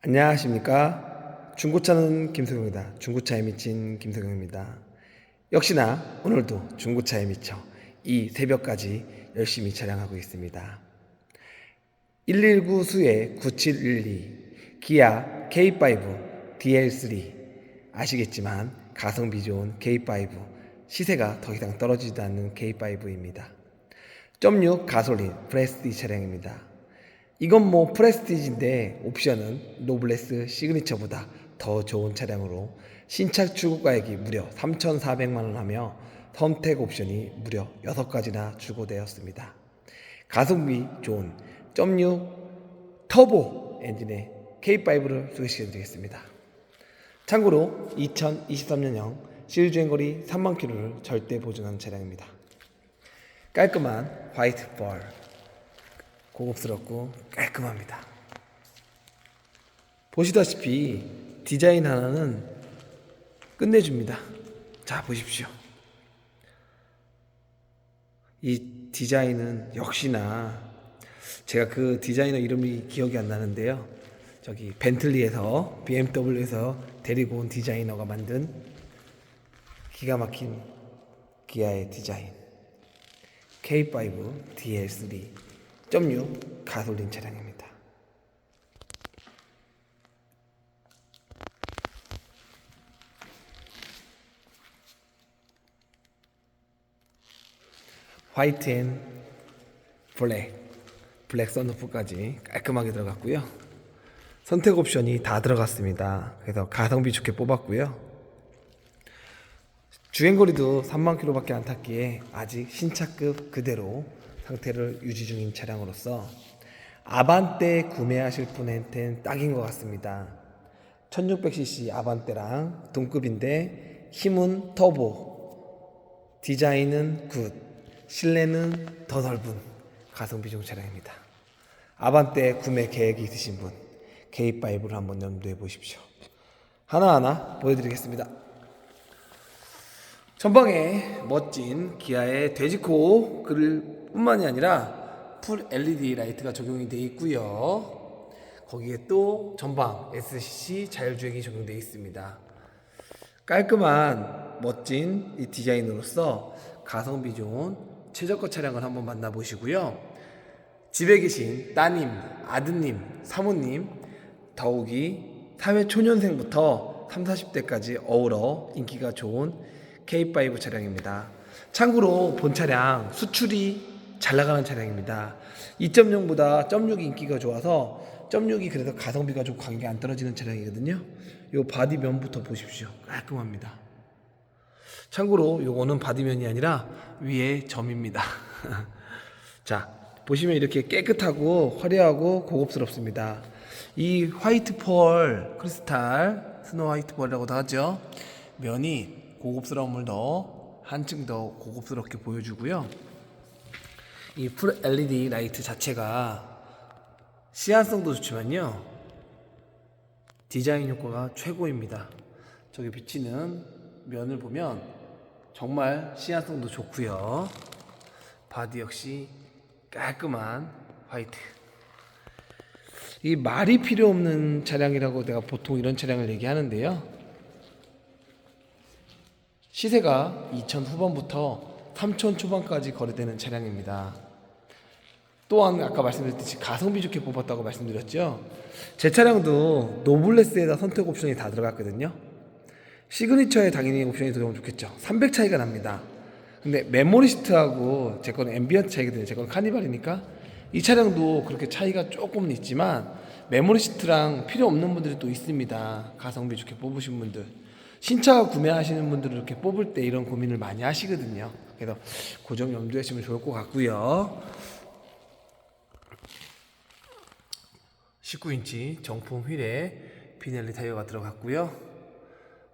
안녕하십니까. 중고차는 김석영입니다. 중고차에 미친 김석영입니다. 역시나 오늘도 중고차에 미쳐 이 새벽까지 열심히 촬영하고 있습니다. 119 수의 9712 기아 K5 DL3 아시겠지만 가성비 좋은 K5 시세가 더 이상 떨어지지 않는 K5입니다. 0.6 가솔린 프레스티 차량입니다. 이건 뭐 프레스티지인데 옵션은 노블레스 시그니처보다 더 좋은 차량으로 신차 출고가액이 무려 3,400만 원 하며 선택 옵션이 무려 6가지나 출고되었습니다. 가성비 좋은 0.6 터보 엔진의 K5를 소개시켜 드리겠습니다. 참고로 2023년형 실주행거리 3만 킬로를 절대 보증하는 차량입니다. 깔끔한 화이트 펄 고급스럽고 깔끔합니다. 보시다시피 디자인 하나는 끝내줍니다. 자 보십시오. 이 디자인은 역시나 제가 그 디자이너 이름이 기억이 안 나는데요. 저기 벤틀리에서 BMW에서 데리고 온 디자이너가 만든 기가 막힌 기아의 디자인 K5 DL3 0.6 가솔린 차량입니다. 화이트 앤 블랙, 블랙 선루프까지 깔끔하게 들어갔고요. 선택 옵션이 다 들어갔습니다. 그래서 가성비 좋게 뽑았고요. 주행거리도 3만 킬로밖에 안 탔기에 아직 신차급 그대로 상태를 유지 중인 차량으로서 아반떼 구매하실 분한테는 딱인 것 같습니다. 1600cc 아반떼랑 동급인데 힘은 터보, 디자인은 굿, 실내는 더 넓은 가성비 중 차량입니다. 아반떼 구매 계획이 있으신 분 K5를 한번 염두해 보십시오. 하나하나 보여드리겠습니다. 전방에 멋진 기아의 돼지코 그릴 뿐만이 아니라 풀 LED 라이트가 적용이 되어 있고요. 거기에 또 전방 SCC 자율주행이 적용되어 있습니다. 깔끔한 멋진 이 디자인으로서 가성비 좋은 최저가 차량을 한번 만나보시고요. 집에 계신 따님, 아드님, 사모님, 더욱이 사회 초년생부터 3, 40대까지 어우러 인기가 좋은 K5 차량입니다. 참고로 본 차량 수출이 잘 나가는 차량입니다. 2.0보다 0.6이 인기가 좋아서 0.6이 그래서 가성비가 좀 관계 안 떨어지는 차량이거든요. 요 바디 면부터 보십시오. 깔끔합니다. 참고로 요거는 바디면이 아니라 위에 점입니다. 자, 보시면 이렇게 깨끗하고 화려하고 고급스럽습니다. 이 화이트 펄 크리스탈 스노우 화이트 펄이라고도 하죠. 면이 고급스러움을 더 한층 더 고급스럽게 보여주고요. 이 풀 LED 라이트 자체가 시안성도 좋지만요. 디자인 효과가 최고입니다. 저기 비치는 면을 보면 정말 시안성도 좋고요. 바디 역시 깔끔한 화이트. 이 말이 필요 없는 차량이라고 내가 보통 이런 차량을 얘기하는데요. 시세가 2천 후반부터 3천 초반까지 거래되는 차량입니다. 또한 아까 말씀드렸듯이 가성비 좋게 뽑았다고 말씀드렸죠. 제 차량도 노블레스에다 선택 옵션이 다 들어갔거든요. 시그니처에 당연히 옵션이 들어오면 좋겠죠. 300 차이가 납니다. 근데 메모리 시트하고 제 거는 앰비언트 차이거든요. 제 거는 카니발이니까 이 차량도 그렇게 차이가 조금은 있지만 메모리 시트랑 필요 없는 분들이 또 있습니다. 가성비 좋게 뽑으신 분들. 신차 구매하시는 분들은 이렇게 뽑을 때 이런 고민을 많이 하시거든요. 그래서 고정 염두에 하시면 좋을 것 같고요. 19인치 정품 휠에 피넬리 타이어가 들어갔고요.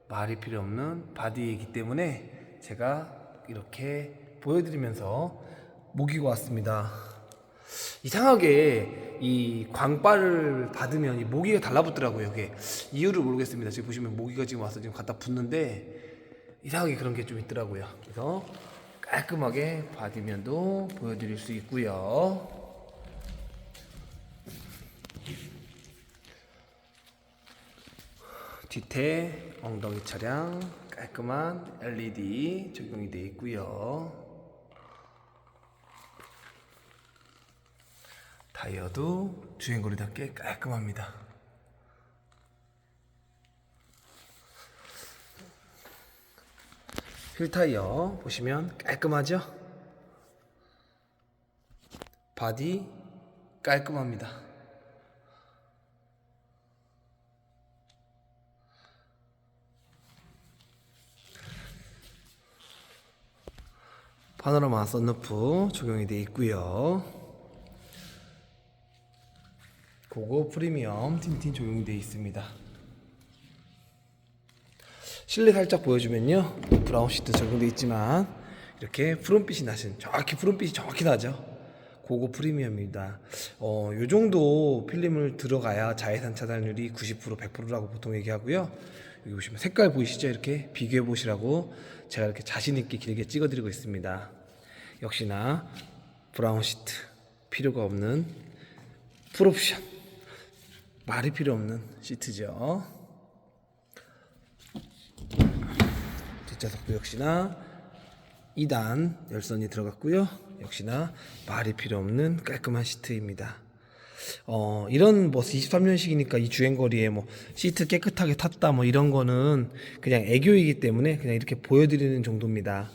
말이 필요 없는 바디이기 때문에 제가 이렇게 보여드리면서 모기고 왔습니다. 이상하게 이 광발을 받으면 이 모기가 달라붙더라고요. 이게 이유를 모르겠습니다. 지금 보시면 모기가 지금 와서 지금 갖다 붙는데 이상하게 그런 게 좀 있더라고요. 그래서 깔끔하게 바디면도 보여드릴 수 있고요. 뒤태 엉덩이 차량 깔끔한 LED 적용이 되어 있고요. 타이어도 주행거리답게 깔끔합니다. 휠 타이어 보시면 깔끔하죠? 바디 깔끔합니다. 파노라마 썬루프 적용이 되어 있고요. 고고 프리미엄 틴틴 적용이 되어 있습니다. 실내 살짝 보여주면요 브라운 시트 적용되어 있지만 이렇게 푸른빛이 나신 정확히 푸른빛이 정확히 나죠. 고고 프리미엄입니다. 어, 요 정도 필름을 들어가야 자외선 차단율이 90% 100%라고 보통 얘기하고요. 여기 보시면 색깔 보이시죠? 이렇게 비교해 보시라고 제가 이렇게 자신 있게 길게 찍어드리고 있습니다. 역시나 브라운 시트 필요가 없는 풀옵션 말이 필요 없는 시트죠. 뒷좌석도 역시나 2단 열선이 들어갔고요. 역시나 말이 필요 없는 깔끔한 시트입니다. 어, 이런 뭐 23년식이니까 이 주행거리에 뭐 시트 깨끗하게 탔다 뭐 이런 거는 그냥 애교이기 때문에 그냥 이렇게 보여드리는 정도입니다.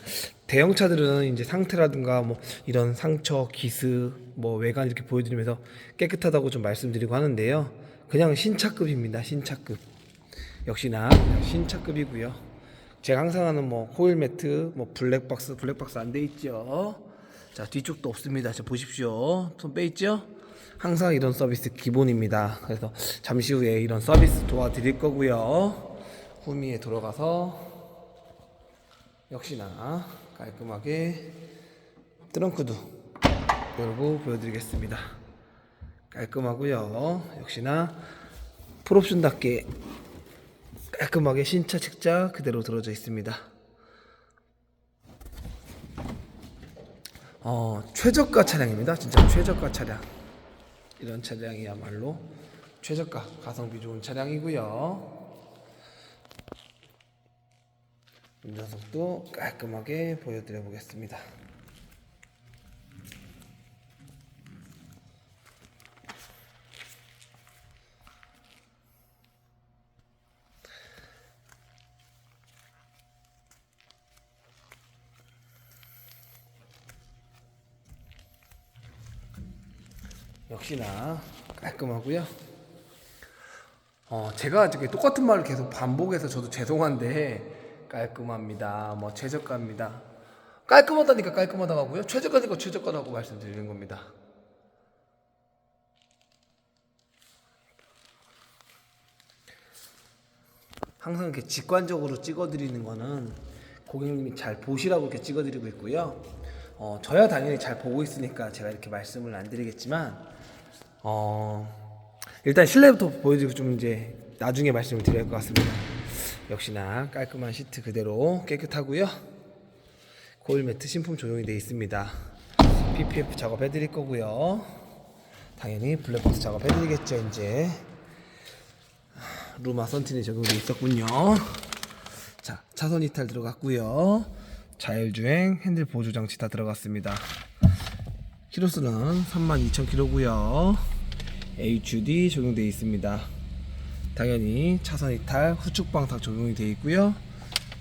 대형차들은 이제 상태라든가 뭐 이런 상처, 기스, 뭐 외관 이렇게 보여드리면서 깨끗하다고 좀 말씀드리고 하는데요. 그냥 신차급입니다. 신차급. 역시나 신차급이고요. 제가 항상 하는 뭐 코일 매트, 뭐 블랙박스, 블랙박스 안 돼 있죠. 자 뒤쪽도 없습니다. 자 보십시오. 손 빼 있죠? 항상 이런 서비스 기본입니다. 그래서 잠시 후에 이런 서비스 도와드릴 거고요. 후미에 들어가서 역시나 깔끔하게 트렁크도 열고 보여드리겠습니다. 깔끔하고요. 역시나 풀옵션답게 깔끔하게 신차 책자 그대로 들어져 있습니다. 어, 최저가 차량입니다. 진짜 최저가 차량. 이런 차량이야말로 최저가 가성비 좋은 차량이고요. 운전석도 깔끔하게 보여드려 보겠습니다. 역시나 깔끔하고요. 어, 제가 이렇게 똑같은 말을 계속 반복해서 저도 죄송한데 깔끔합니다. 뭐 최저가입니다. 깔끔하다니까 깔끔하다고 하고요. 최저가니까 최저가라고 말씀드리는 겁니다. 항상 이렇게 직관적으로 찍어드리는 거는 고객님이 잘 보시라고 이렇게 찍어드리고 있고요. 어, 저야 당연히 잘 보고 있으니까 제가 이렇게 말씀을 안 드리겠지만, 어, 일단 실내부터 보여드리고 좀 이제 나중에 말씀을 드려야 할 것 같습니다. 역시나 깔끔한 시트 그대로 깨끗하고요. 코일 매트 신품 조용히 되어 있습니다. PPF 작업 해 드릴 거고요. 당연히 블랙박스 작업 해 드리겠죠 이제. 루마 선틴이 적용돼 있었군요. 자, 차선 이탈 들어갔고요. 자율주행 핸들 보조 장치 다 들어갔습니다. 키로수는 32,000km고요. HUD 적용되어 있습니다. 당연히 차선 이탈 후축 방탁 적용이 되어 있고요.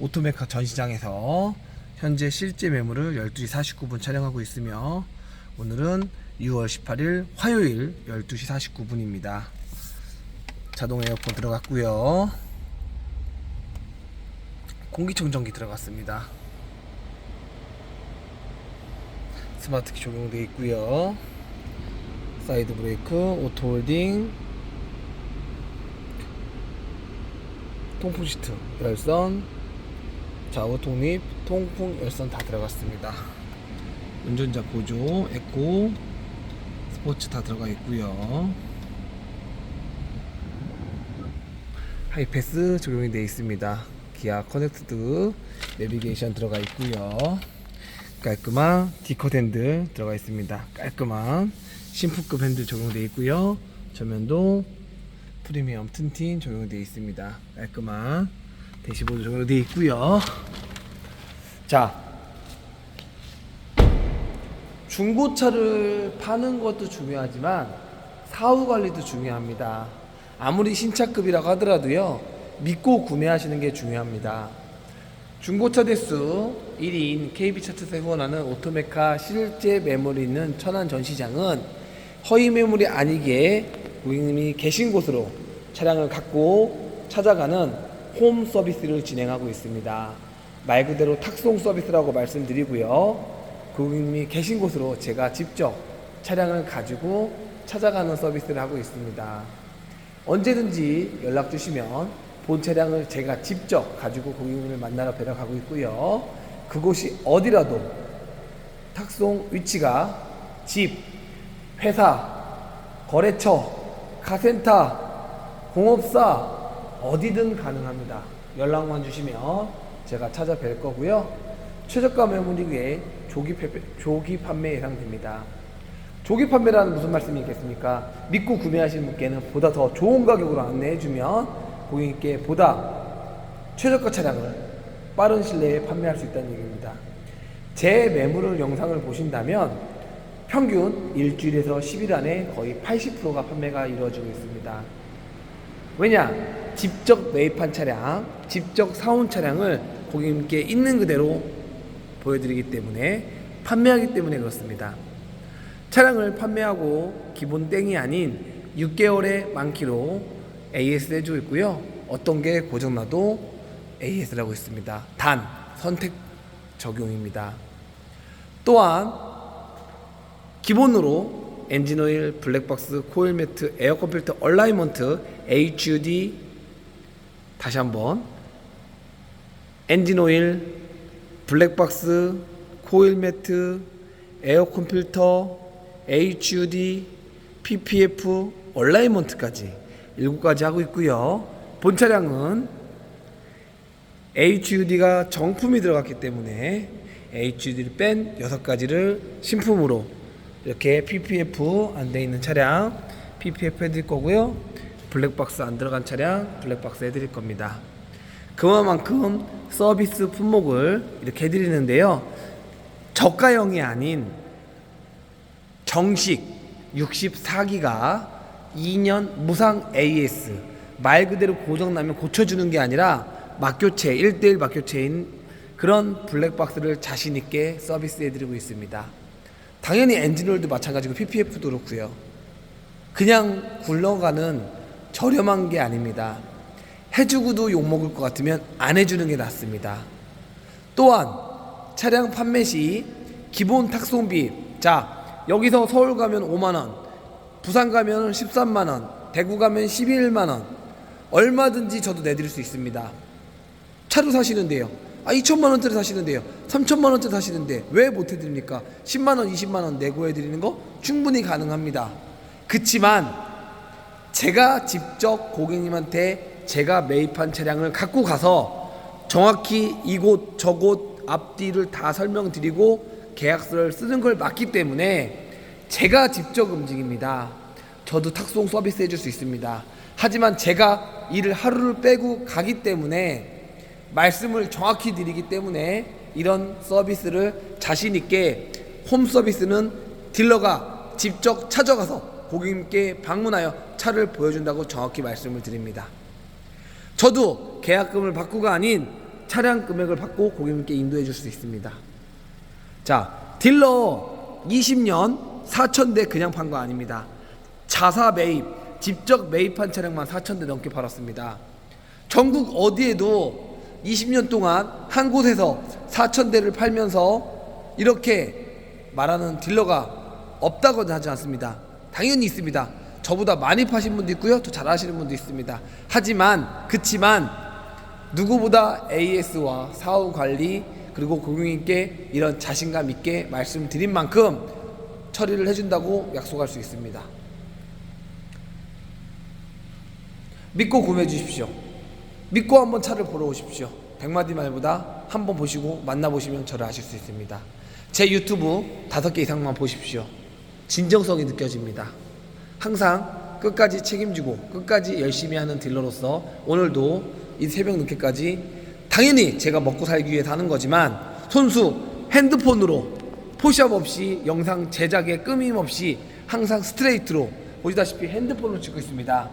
오토메카 전시장에서 현재 실제 매물을 12시 49분 촬영하고 있으며 오늘은 6월 18일 화요일 12시 49분입니다. 자동 에어컨 들어갔고요. 공기청정기 들어갔습니다. 스마트키 적용되어 있고요. 사이드 브레이크, 오토 홀딩, 통풍 시트, 열선, 좌우 독립, 통풍 열선 다 들어갔습니다. 운전자 보조, 에코, 스포츠 다 들어가 있고요. 하이패스 적용이 되어 있습니다. 기아 커넥트드 내비게이션 들어가 있고요. 깔끔한 디컷 핸들 들어가 있습니다. 깔끔한 신품급 핸들 적용되어 있고요. 전면도 프리미엄 튼틴 적용되어 있습니다. 깔끔한 대시보드 적용되어 있고요. 자, 중고차를 파는 것도 중요하지만 사후 관리도 중요합니다. 아무리 신차급이라고 하더라도요, 믿고 구매하시는 게 중요합니다. 중고차 대수 1위인 KB차트에서 후원하는 오토메카 실제 매물이 있는 천안 전시장은 허위 매물이 아니게 고객님이 계신 곳으로 차량을 갖고 찾아가는 홈 서비스를 진행하고 있습니다. 말 그대로 탁송 서비스라고 말씀드리고요. 고객님이 계신 곳으로 제가 직접 차량을 가지고 찾아가는 서비스를 하고 있습니다. 언제든지 연락 주시면 본 차량을 제가 직접 가지고 고객님을 만나러 가고 있고요. 그곳이 어디라도 탁송 위치가 집, 회사, 거래처, 카센터, 공업사 어디든 가능합니다. 연락만 주시면 제가 찾아뵐 거고요. 최저가 매물이기에 조기, 패배, 조기 판매 예상됩니다. 조기 판매라는 무슨 말씀이겠습니까? 믿고 구매하시는 분께는 보다 더 좋은 가격으로 안내해주면 고객님께 보다 최저가 차량을 빠른 시일 내에 판매할 수 있다는 얘기입니다. 제 매물을 영상을 보신다면 평균 일주일에서 10일 안에 거의 80%가 판매가 이루어지고 있습니다. 왜냐? 직접 매입한 차량, 직접 사온 차량을 고객님께 있는 그대로 보여드리기 때문에 판매하기 때문에 그렇습니다. 차량을 판매하고 기본 땡이 아닌 6개월에 만키로 AS를 해주고 있고요. 어떤 게 고장나도 AS라고 있습니다. 단 선택 적용입니다. 또한 기본으로 엔진오일, 블랙박스, 코일 매트, 에어컨 필터, 얼라이먼트, HUD 다시 한번 엔진오일, 블랙박스, 코일 매트, 에어컨 필터, HUD, PPF, 얼라이먼트까지 7가지 하고 있고요. 본 차량은 HUD가 정품이 들어갔기 때문에 HUD를 뺀 6가지를 신품으로 이렇게 PPF 안 돼 있는 차량 PPF 해드릴 거고요. 블랙박스 안 들어간 차량 블랙박스 해드릴 겁니다. 그만큼 서비스 품목을 이렇게 해드리는데요. 저가형이 아닌 정식 64기가 2년 무상 AS 말 그대로 고장 나면 고쳐주는 게 아니라 막교체 1대1 막교체인 그런 블랙박스를 자신 있게 서비스해드리고 있습니다. 당연히 엔진오일도 마찬가지고 PPF도 그렇고요. 그냥 굴러가는 저렴한 게 아닙니다. 해주고도 욕먹을 것 같으면 안 해주는 게 낫습니다. 또한 차량 판매 시 기본 탁송비 자 여기서 서울 가면 5만원 부산 가면 13만 원 대구 가면 11만 원 얼마든지 저도 내드릴 수 있습니다. 차로 사시는데요. 아 2천만 원짜리 사시는데요. 3천만 원짜리 사시는데 왜 못 해드립니까? 10만 원, 20만 원 내고 해드리는 거 충분히 가능합니다. 그치만 제가 직접 고객님한테 제가 매입한 차량을 갖고 가서 정확히 이곳 저곳 앞뒤를 다 설명드리고 계약서를 쓰는 걸 맞기 때문에 제가 직접 움직입니다. 저도 탁송 서비스 해줄 수 있습니다. 하지만 제가 일을 하루를 빼고 가기 때문에 말씀을 정확히 드리기 때문에 이런 서비스를 자신 있게 홈 서비스는 딜러가 직접 찾아가서 고객님께 방문하여 차를 보여준다고 정확히 말씀을 드립니다. 저도 계약금을 받고가 아닌 차량 금액을 받고 고객님께 인도해 줄 수 있습니다. 자, 딜러 20년 4,000대 그냥 판 거 아닙니다. 자사 매입, 직접 매입한 차량만 4,000대 넘게 팔았습니다. 전국 어디에도 20년 동안 한 곳에서 4,000대를 팔면서 이렇게 말하는 딜러가 없다고 하지 않습니다. 당연히 있습니다. 저보다 많이 파신 분도 있고요. 더 잘하시는 분도 있습니다. 하지만 그치만 누구보다 AS와 사후 관리 그리고 고객님께 이런 자신감 있게 말씀드린 만큼 처리를 해준다고 약속할 수 있습니다. 믿고 구매해 주십시오. 믿고 한번 차를 보러 오십시오. 백마디 말보다 한번 보시고 만나보시면 저를 아실 수 있습니다. 제 유튜브 다섯 개 이상만 보십시오. 진정성이 느껴집니다. 항상 끝까지 책임지고 끝까지 열심히 하는 딜러로서 오늘도 이 새벽 늦게까지 당연히 제가 먹고 살기 위해 하는 거지만 손수 핸드폰으로 포샵 없이 영상 제작에 끔임 없이 항상 스트레이트로 보시다시피 핸드폰으로 찍고 있습니다.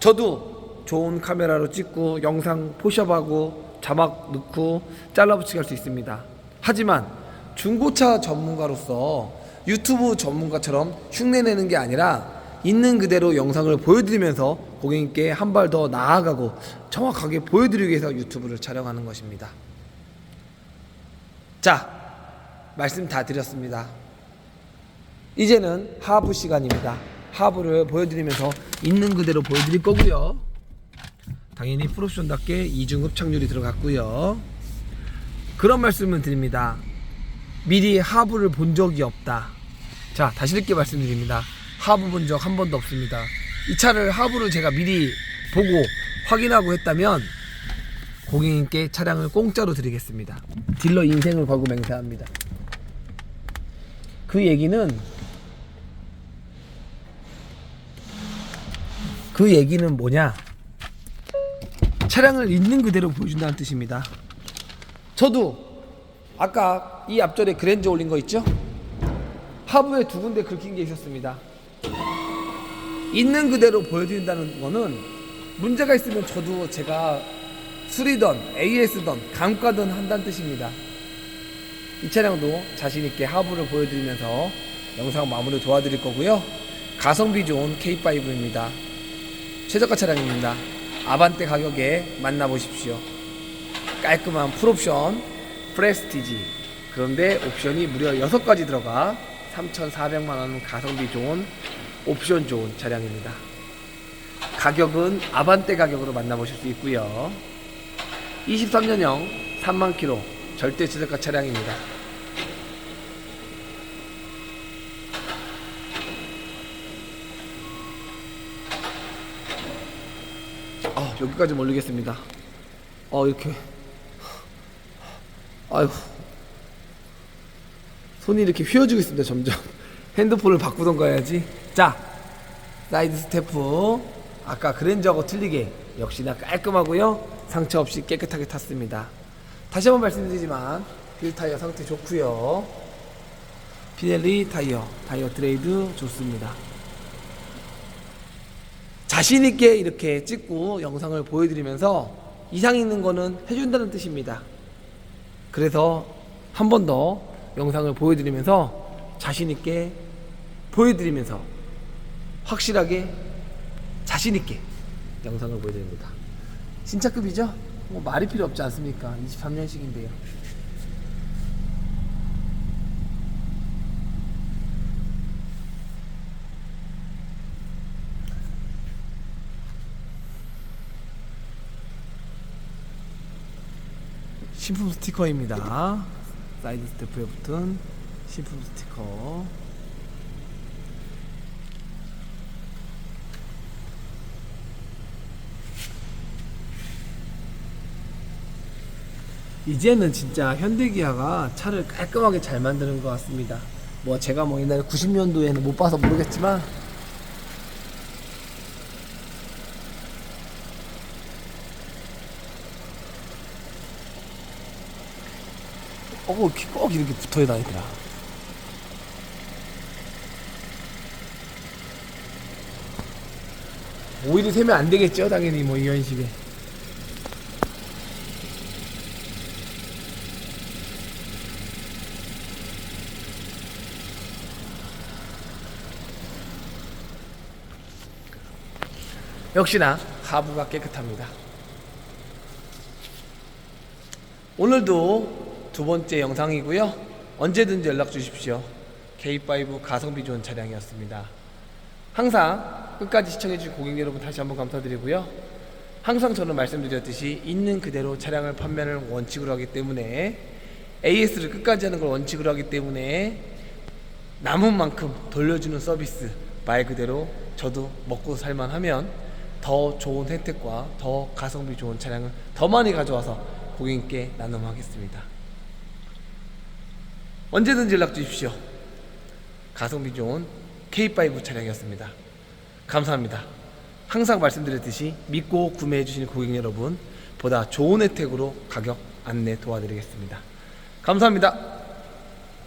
저도 좋은 카메라로 찍고 영상 포샵하고 자막 넣고 잘라붙이기 할 수 있습니다. 하지만 중고차 전문가로서 유튜브 전문가처럼 흉내내는 게 아니라 있는 그대로 영상을 보여드리면서 고객님께 한 발 더 나아가고 정확하게 보여드리기 위해서 유튜브를 촬영하는 것입니다. 자, 말씀 다 드렸습니다. 이제는 하부 시간입니다. 하부를 보여드리면서 있는 그대로 보여드릴 거고요. 당연히 프로옵션답게 이중급 착률이 들어갔고요. 그런 말씀을 드립니다. 미리 하부를 본 적이 없다. 자, 다시 이렇게 말씀드립니다. 하부 본 적 한 번도 없습니다. 이 차를 하부를 제가 미리 보고 확인하고 했다면 고객님께 차량을 공짜로 드리겠습니다. 딜러 인생을 걸고 맹세합니다. 그 얘기는 그 얘기는 뭐냐? 차량을 있는 그대로 보여준다는 뜻입니다. 저도 아까 이 앞절에 그랜저 올린 거 있죠? 하부에 두 군데 긁힌 게 있었습니다. 있는 그대로 보여드린다는 거는 문제가 있으면 저도 제가 수리던 AS던 감가던 한다는 뜻입니다. 이 차량도 자신 있게 하부를 보여드리면서 영상 마무리 도와드릴 거고요. 가성비 좋은 K5입니다. 최저가 차량입니다. 아반떼 가격에 만나보십시오. 깔끔한 풀옵션 프레스티지 그런데 옵션이 무려 6가지 들어가 3,400만원 가성비 좋은 옵션 좋은 차량입니다. 가격은 아반떼 가격으로 만나보실 수 있고요. 23년형 3만 킬로 절대 최저가 차량입니다. 아, 여기까지 몰리겠습니다. 어, 이렇게. 아유. 손이 이렇게 휘어지고 있습니다, 점점. 핸드폰을 바꾸던가 해야지. 자, 사이드 스태프. 아까 그랜저하고 틀리게 역시나 깔끔하고요. 상처 없이 깨끗하게 탔습니다. 다시 한번 말씀드리지만, 휠 타이어 상태 좋고요 피넬리 타이어, 타이어 트레이드 좋습니다. 자신 있게 이렇게 찍고 영상을 보여드리면서 이상 있는 거는 해준다는 뜻입니다. 그래서 한 번 더 영상을 보여드리면서 자신 있게 보여드리면서 확실하게 자신 있게 영상을 보여드립니다. 신차급이죠? 뭐 말이 필요 없지 않습니까? 23년식인데요. 신품 스티커입니다. 사이드 스태프에 붙은 신품 스티커. 이제는 진짜 현대기아가 차를 깔끔하게 잘 만드는 것 같습니다. 뭐 제가 뭐 옛날에 90년도에는 못 봐서 모르겠지만 어, 이렇게 꼭 이렇게 붙어 다니더라. 오일을 세면 안 되겠죠, 당연히 뭐 이런 식의. 역시나 하부가 깨끗합니다. 오늘도 두 번째 영상이고요. 언제든지 연락 주십시오. K5 가성비 좋은 차량이었습니다. 항상 끝까지 시청해주신 고객 여러분 다시 한번 감사드리고요. 항상 저는 말씀드렸듯이 있는 그대로 차량을 판매를 원칙으로 하기 때문에 AS를 끝까지 하는 걸 원칙으로 하기 때문에 남은 만큼 돌려주는 서비스 말 그대로 저도 먹고 살만 하면 더 좋은 혜택과 더 가성비 좋은 차량을 더 많이 가져와서 고객님께 나눔하겠습니다. 언제든지 연락 주십시오. 가성비 좋은 K5 차량이었습니다. 감사합니다. 항상 말씀드렸듯이 믿고 구매해 주시는 고객 여러분 보다 좋은 혜택으로 가격 안내 도와드리겠습니다. 감사합니다.